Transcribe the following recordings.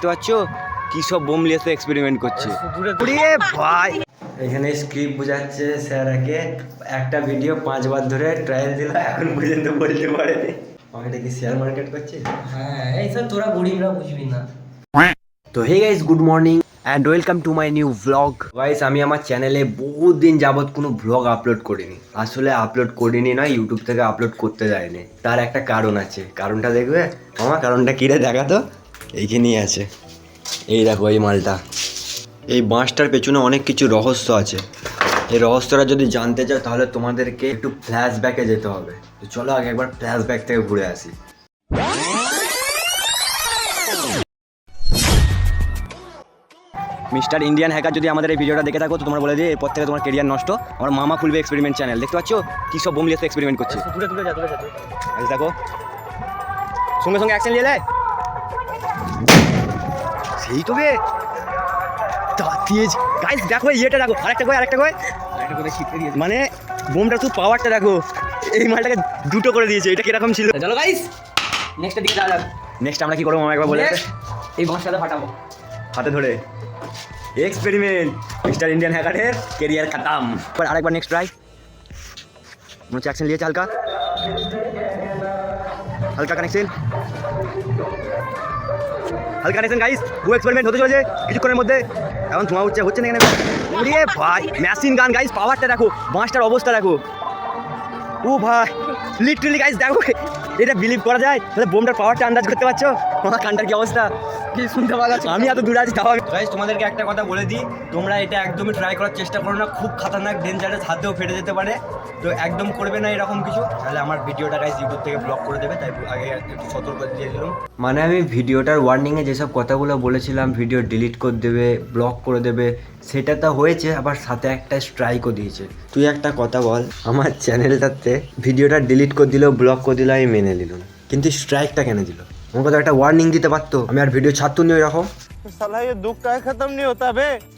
দেখতে পাচ্ছ কি সব বোম এক্সপেরিমেন্ট করছে। ওরে ভাই! এখানে স্ক্রিপ্ট বোঝাচ্ছে স্যারকে একটা ভিডিও পাঁচবার ধরে ট্রায়াল দিল এখন পর্যন্ত বলতে পারেনি। আমাকে কি শেয়ার মার্কেট করছে? হ্যাঁ এইসব তোরা গরিবরা বুঝবি না। তো hey guys good morning and welcome to my new blog guys আমি আমার চ্যানেলে বহুত দিন যাবৎ কোনো ব্লগ আপলোড করিনি। আসলে আপলোড করিনি নয় ইউটিউব থেকে আপলোড করতে যায়নি তার একটা কারণ আছে। কারণটা দেখবে? আমার কারণটা কিরে দেখা তো? এইখানেই আছে। এই দেখো এই মালটা। এই বাঁশটার পেছনে অনেক কিছু রহস্য আছে। এই রহস্যটা যদি জানতে চাও তাহলে তোমাদেরকে একটু ফ্ল্যাশব্যাকে যেতে হবে। তো চলো আগে একবার ফ্ল্যাশব্যাক থেকে ঘুরে আসি। মিস্টার ইন্ডিয়ান হ্যাকার যদি আমাদের এই ভিডিওটা দেখে থাকো তো তোমরা বলে দিয়ে এরপর থেকে তোমার কেরিয়ার নষ্ট। আমার মামা খুলবে এক্সপেরিমেন্ট চ্যানেল দেখতে পাচ্ছ? কি সব বোম লিয়ে এক্সপেরিমেন্ট করছে। দূরে দূরে যা দূরে যা দেখো। সঙ্গে সঙ্গে অ্যাকশন নেয় সেই তো বে তেজ গাইস দেখো ইয়েটা দেখো আরেকটা কই আরেকটা কই মানে বোমটা তুই পাওয়ারটা দেখো এই মালটাকে দুটো করে দিয়েছে এটা কীরকম ছিল? চলো গাইস নেক্সটের দিকে যাওয়া যাক। নেক্সট আমরা কি করব মামা একবার বলে এই বাঁশটাতে ফাটাবো। হাতে ধরে। এক্সপেরিমেন্ট মিস্টার ইন্ডিয়ান হ্যাকারের কেরিয়ার খাতাম। এবার আরেকবার নেক্সট ট্রাই মনে হচ্ছে অ্যাকশন নিয়েছে হালকা? হালকা কানেকশন হালকা কানেকশন গাইস গো এক্সপেরিমেন্ট হতে চলেছে কিছুক্ষণের মধ্যে। এখন ধোঁয়া উঠছে, হচ্ছে না এখানে ভাই মেশিন গান গাইস পাওয়ারটা দেখো, বাঁশটার অবস্থা দেখো। ও ভাই লিটারালি গাইস দেখো, এটা বিলিভ করা যায়? তাহলে বোমটার পাওয়ারটা আন্দাজ করতে পারছ? আমার কানটার কি অবস্থা? কি শুনতে পাওয়া যাচ্ছে? আমি এত দূরে আছি তাও গাইস তোমাদেরকে একটা কথা বলে দিই। তোমরা এটা একদমই ট্রাই করার চেষ্টা করো না খুব খাতারনাক ডেঞ্জারাস হাতেও ফেটে যেতে পারে। তো একদম করবে না এরকম কিছু। তাহলে আমার ভিডিওটা গাইস ইউটিউব থেকে ব্লক করে দেবে তাই আগে একটু সতর্ক দিয়ে দিলাম। মানে আমি ভিডিওটার ওয়ার্নিংয়ে যেসব কথাগুলো বলেছিলাম ভিডিও ডিলিট করে দেবে ব্লক করে দেবে সেটা তো হয়েছে আবার সাথে একটা স্ট্রাইকও দিয়েছে। তুই একটা কথা বল আমার চ্যানেলটাতে ভিডিওটা ডিলিট করে দিলেও ব্লক করে দিলেও আমি মেনে নিলাম। কিন্তু স্ট্রাইকটা কেন দিল? আমাকে তো একটা ওয়ার্নিং দিতে পারতো। আমি আর ভিডিও ছাড়তো নি এরকম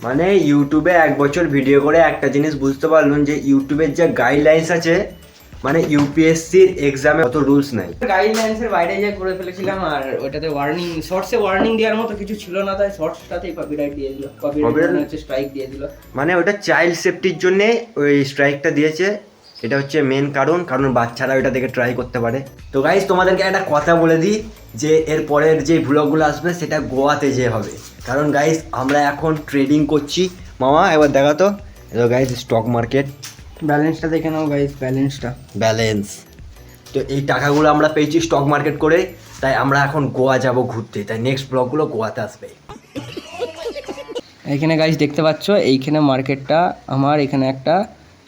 মানে ইউটিউবে এক বছর ভিডিও করে একটা জিনিস বুঝতে পারলাম যে ইউটিউবের যে গাইডলাইন্স আছে মানে ইউপিএসসির এক্সামে অত রুলস নাই। গাইডলাইন্সের বাইরে যে করে ফেলেছিলাম আর ওটাতে ওয়ার্নিং শর্টসে ওয়ার্নিং দেওয়ার মতো কিছু ছিল না তাই শর্টসটাতেই কপিরাইট দিয়ে দিল। কপিরাইট হচ্ছে স্ট্রাইক দিয়ে দিল। মানে ওটা চাইল্ড সেফটির জন্য ওই স্ট্রাইকটা দিয়েছে। এটা হচ্ছে মেন কারণ কারণ বাচ্চারা ওটা দেখে ট্রাই করতে পারে। তো গাইজ তোমাদেরকে একটা কথা বলে দিই যে এর পরের যে ব্লগগুলো আসবে সেটা গোয়াতে যে হবে। কারণ গাইজ আমরা এখন ট্রেডিং করছি। মামা এবার দেখা তো। গাইজ স্টক মার্কেট ব্যালেন্সটা দেখে নাও গাইস ব্যালেন্সটা ব্যালেন্স তো এই টাকাগুলো আমরা পেয়েছি স্টক মার্কেট করে। তাই আমরা এখন গোয়া যাব ঘুরতে। তাই নেক্সট ব্লগগুলো গোয়াতে আসবে। এখানে গাইস দেখতে পাচ্ছ এইখানে মার্কেটটা আমার এখানে একটা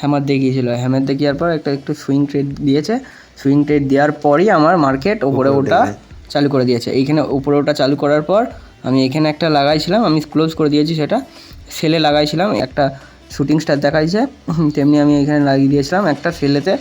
হ্যামার দিয়ে গিয়েছিল। হ্যামার দিয়ে গিয়ার পর একটা একটু সুইং ট্রেড দিয়েছে। সুইং ট্রেড দেওয়ার পরই আমার মার্কেট ওপরে ওটা চালু করে দিয়েছে। এইখানে উপরে ওটা চালু করার পর আমি এখানে একটা লাগাইছিলাম আমি ক্লোজ করে দিয়েছি সেটা। সেলে লাগাইছিলাম একটা শুটিং স্টার দেখাইছে। তেমনি আমি এখানে লাগিয়ে দিয়েছিলাম একটা সেলেতে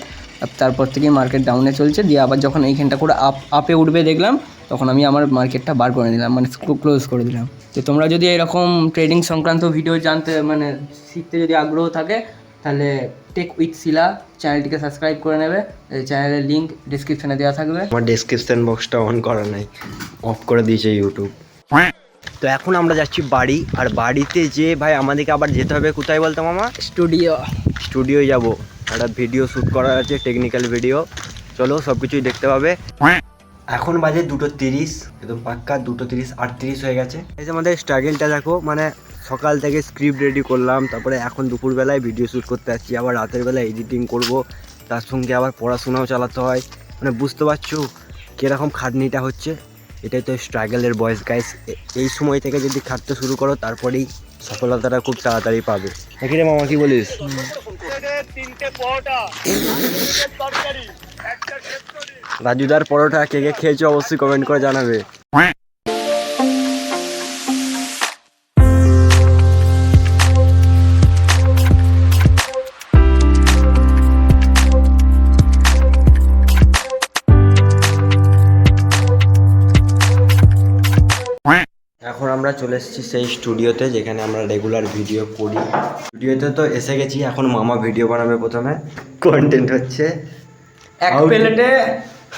তারপর থেকে মার্কেট ডাউনে চলছে। দিয়ে আবার যখন এইখানটা করে আপ আপে উঠবে দেখলাম তখন আমি আমার মার্কেটটা বার করে নিলাম মানে ক্লোজ করে দিলাম। তো তোমরা যদি এরকম ট্রেডিং সংক্রান্ত ভিডিও জানতে মানে শিখতে যদি আগ্রহ থাকে তাহলে টেক উইথ শিলা চ্যানেলটিকে সাবস্ক্রাইব করে নেবে। এই চ্যানেলের লিঙ্ক ডিসক্রিপশনে দেওয়া থাকবে। আমার ডেসক্রিপশন বক্সটা অন করা নাই। অফ করে দিয়েছে ইউটিউব তো এখন আমরা যাচ্ছি বাড়ি আর বাড়িতে যে ভাই আমাদেরকে আবার যেতে হবে কোথায় বলতাম মামা? স্টুডিও স্টুডিওয় যাব। একটা ভিডিও শ্যুট করার আছে টেকনিক্যাল ভিডিও চলো সব কিছুই দেখতে পাবে। এখন বাজে দুটো তিরিশ একদম পাক্কা দুটো তিরিশ আটত্রিশ হয়ে গেছে। এই যে আমাদের স্ট্রাগেলটা দেখো মানে সকাল থেকে স্ক্রিপ্ট রেডি করলাম তারপরে এখন দুপুরবেলায় ভিডিও শ্যুট করতে যাচ্ছি আবার রাতের বেলায় এডিটিং করব তার সঙ্গে আবার পড়াশোনাও চালাতে হয়। মানে বুঝতে পারছ কীরকম খাটনিটা হচ্ছে? এটাই তো স্ট্রাগেলের বয়স গাইস এই সময় থেকে যদি খাটতে শুরু করো তারপরেই সফলতাটা খুব তাড়াতাড়ি পাবে। রে মামা কি বলিস তিনটে পরোটা তরকারি একটা রাজুদার পরোটা কে কে খেয়েছো অবশ্যই কমেন্ট করে জানাবে। এখন আমরা চলে এসেছি সেই স্টুডিওতে যেখানে আমরা রেগুলার ভিডিও করি। স্টুডিওতে তো এসে গেছি এখন মামা ভিডিও বানাবে প্রথমে। কন্টেন্ট হচ্ছে এক প্লেটে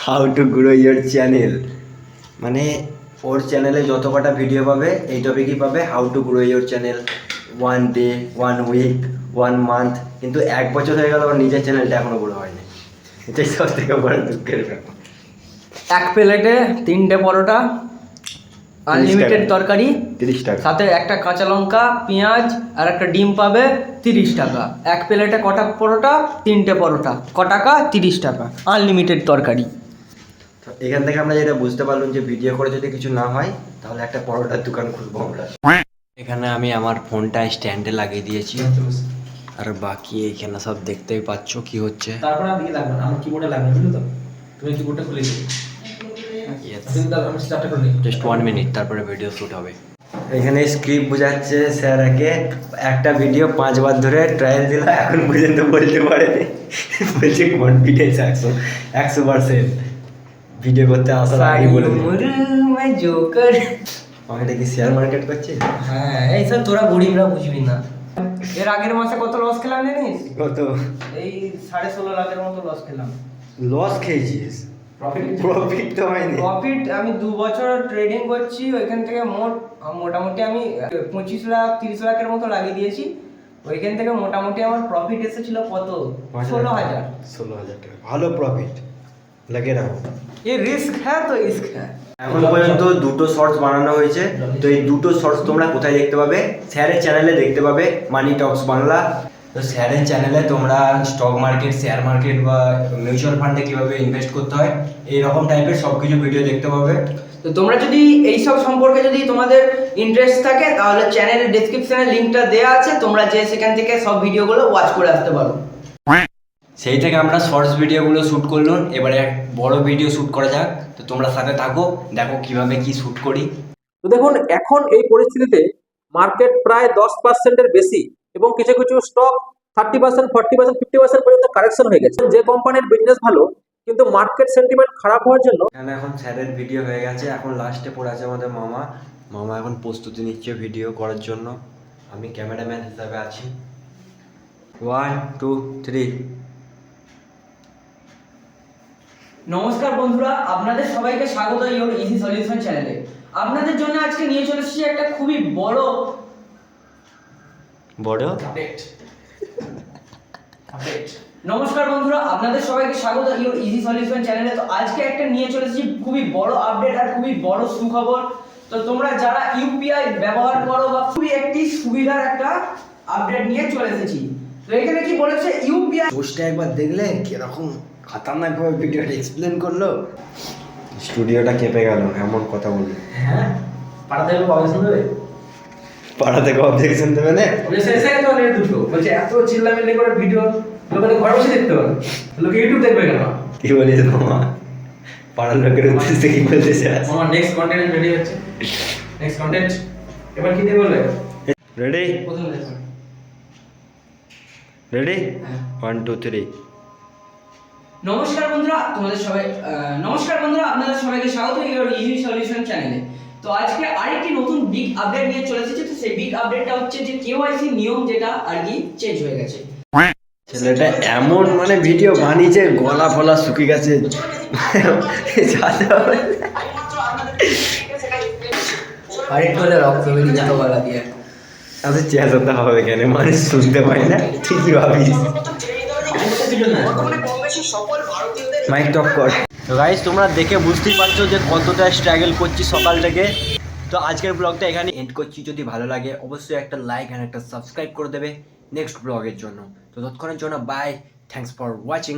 how to grow your channel মানে ওর চ্যানেলে যত কটা ভিডিও পাবে এই টপিকই পাবে how to grow your channel one day one week one month কিন্তু এক বছর হয়ে গেল ওর নিজের চ্যানেলটা এখনও গ্রো হয়নি। এটাই সব থেকে বড় দুঃখের ব্যাপার। এক প্লেটে তিনটে পরোটা আনলিমিটেড তরকারি তিরিশ টাকা। সাথে একটা কাঁচা লঙ্কা পেঁয়াজ আর একটা ডিম পাবে তিরিশ টাকা। এক প্লেটে কটা পরোটা তিনটে পরোটা ক টাকা তিরিশ টাকা আনলিমিটেড তরকারি। তো এখান থেকে আমরা যেটা বুঝতে পারলাম যে ভিডিও করে যদি কিছু না হয় তাহলে একটা পরোটার দোকান খুলবো আমরা। এখানে আমি আমার ফোনটা স্ট্যান্ডে লাগিয়ে দিয়েছি। আর বাকি এখানে সব দেখতেই পাচ্ছ কি হচ্ছে। তারপরে দিকে লাগবে না আমার কিবোর্ডে লাগবে বুঝলো তো? তুমি কিবোর্ডটা খুলে দিও। আমি জাস্ট ওয়ান মিনিট তারপরে ভিডিও শ্যুট হবে। এখানে স্ক্রিপ্ট বোঝাচ্ছে স্যার একে। একটা ভিডিও পাঁচবার ধরে ট্রায়াল দিল এখন পর্যন্ত বলতে পারেনি। বলছে কনফিডেন্স একশো একশো পার্সেন্ট ভিডিও করতে আসার আগে বলে দিল জোকার। আমাকে দেখি শেয়ার মার্কেট করছে? হ্যাঁ এইসব তোরা গরিবরা বুঝবি না। এর আগের মাসে কত লস খেলাম জানিস? কত? এই সাড়ে ষোলো লাখের মতো লস খেলাম। লস খেয়েছিস? প্রফিট প্রফিট তো হয়নি। প্রফিট আমি দু বছর ট্রেডিং করছি ওইখান থেকে মোট মোটামুটি আমি পঁচিশ লাখ তিরিশ লাখের মতো লাগিয়ে দিয়েছি। ওইখান থেকে মোটামুটি আমার প্রফিট এসেছিল কত? ষোলো হাজার ষোলো হাজার টাকা। ভালো প্রফিট লাগে রাখো এ রিস্ক হ্যাঁ তো রিস্ক হ্যাঁ। এখন পর্যন্ত দুটো শর্টস বানানো হয়েছে। তো এই দুটো শর্টস তোমরা কোথায় দেখতে পাবে? স্যারের চ্যানেলে দেখতে পাবে মানি টক্স বাংলা। তো স্যারের চ্যানেলে তোমরা স্টক মার্কেট শেয়ার মার্কেট বা মিউচুয়াল ফান্ডে কীভাবে ইনভেস্ট করতে হয় এই রকম টাইপের সব কিছু ভিডিও দেখতে পাবে। তো তোমরা যদি এই সব সম্পর্কে যদি তোমাদের ইন্টারেস্ট থাকে তাহলে চ্যানেলের ডেসক্রিপশনে লিংকটা দেওয়া আছে তোমরা যে সেখান থেকে সব ভিডিওগুলো ওয়াচ করে আসতে পারো। সেই থেকে আমরা শর্টস ভিডিওগুলো শ্যুট করলাম। এবারে এক বড় ভিডিও শ্যুট করা যাক। তো তোমরা সাথে থাকো দেখো কীভাবে কি শ্যুট করি। তো দেখুন এখন এই পরিস্থিতিতে মার্কেট প্রায় দশ পার্সেন্টের বেশি এবং কিছু কিছু stock thirty percent forty percent fifty percent পর্যন্ত কারেকশন হয়ে গেছে। যে কোম্পানির বিজনেস ভালো কিন্তু মার্কেট সেন্টিমেন্ট খারাপ হওয়ার জন্য এখানে এখন স্যারের ভিডিও হয়ে গেছে? এখন লাস্টে পড়ে আছে আমাদের মামা। মামা এখন প্রস্তুতি নিচ্ছে ভিডিও করার জন্য। আমি ক্যামেরাম্যান হিসাবে আছি। ওয়ান টু থ্রি নমস্কার বন্ধুরা আপনাদের সবাইকে স্বাগত ইওর ইজি সলিউশন চ্যানেলে আপনাদের জন্য আজকে নিয়ে চলে এসেছি একটা খুবই বড় বড়? আপডেট আপডেট নমস্কার বন্ধুরা আপনাদের সবাইকে স্বাগত ইওর ইজি সলিউশন চ্যানেলে তো আজকে একটা নিয়ে চলে এসেছি খুবই বড় আপডেট আর খুবই বড় সুখবর। তো তোমরা যারা ইউপিআই ব্যবহার করো বা খুবই একটি সুবিধার একটা আপডেট নিয়ে চলে এসেছি। তো এখানে কি বলেছে? ইউপিআই পোস্টটা একবার দেখলে কীরকম খতরনাকভাবে ভিডিওটা এক্সপ্লেন করল? স্টুডিওটা কেঁপে গেল এমন কথা বলল। হ্যাঁ? পাঠাতে হবে কবে শুনবে পাড়া থেকে অবজেকশন দেবে না? বলেছে এসে তো নেট দুটো। বলছে এত চিল্লামিল্লি করে ভিডিও লোকে ঘরে বসে দেখতে পারে লোকে ইউটিউব দেখবে কেন? কি বলিস মামা? পাড়ার লোকের উদ্দেশ্যে কি বলতে চাস আমার নেক্সট কন্টেন্ট রেডি হচ্ছে। নেক্সট কন্টেন্ট এবার কি দিয়ে বলবে? রেডি প্রথম রেডি। ওয়ান টু থ্রি নমস্কার বন্ধুরা তোমাদের সবাই নমস্কার বন্ধুরা আপনাদের সবাইকে স্বাগত ইওর ইজি সলিউশন চ্যানেলে তো আজকে আরেকটি নতুন বিগ আপডেট নিয়ে চলে এসেছে তো সেই বিগ আপডেটটা হচ্ছে যে কেওয়াইসি নিয়ম যেটা আর কি চেঞ্জ হয়ে গেছে। ছেলেটা এমন মানে ভিডিও বানিয়েছে গলা ফলা শুকিয়ে গেছে। আরেকটু রক্ত বেরিয়ে যেত গলা দিয়ে এত চেঁচাতে হবে কেন? মানুষ শুনতে পায় না। কি ভাবিস। মাইক টক কর। তো গাইস তোমরা দেখে বুঝতেই পারছ যে কতটা স্ট্রাগল করছি সকাল থেকে। তো আজকের ব্লগটা এখানে এন্ড করছি। যদি ভালো লাগে, অবশ্যই একটা লাইক অ্যান্ড একটা সাবস্ক্রাইব করে দেবে নেক্সট ব্লগের জন্য। তো তৎক্ষণের জন্য বাই থ্যাঙ্কস ফর ওয়াচিং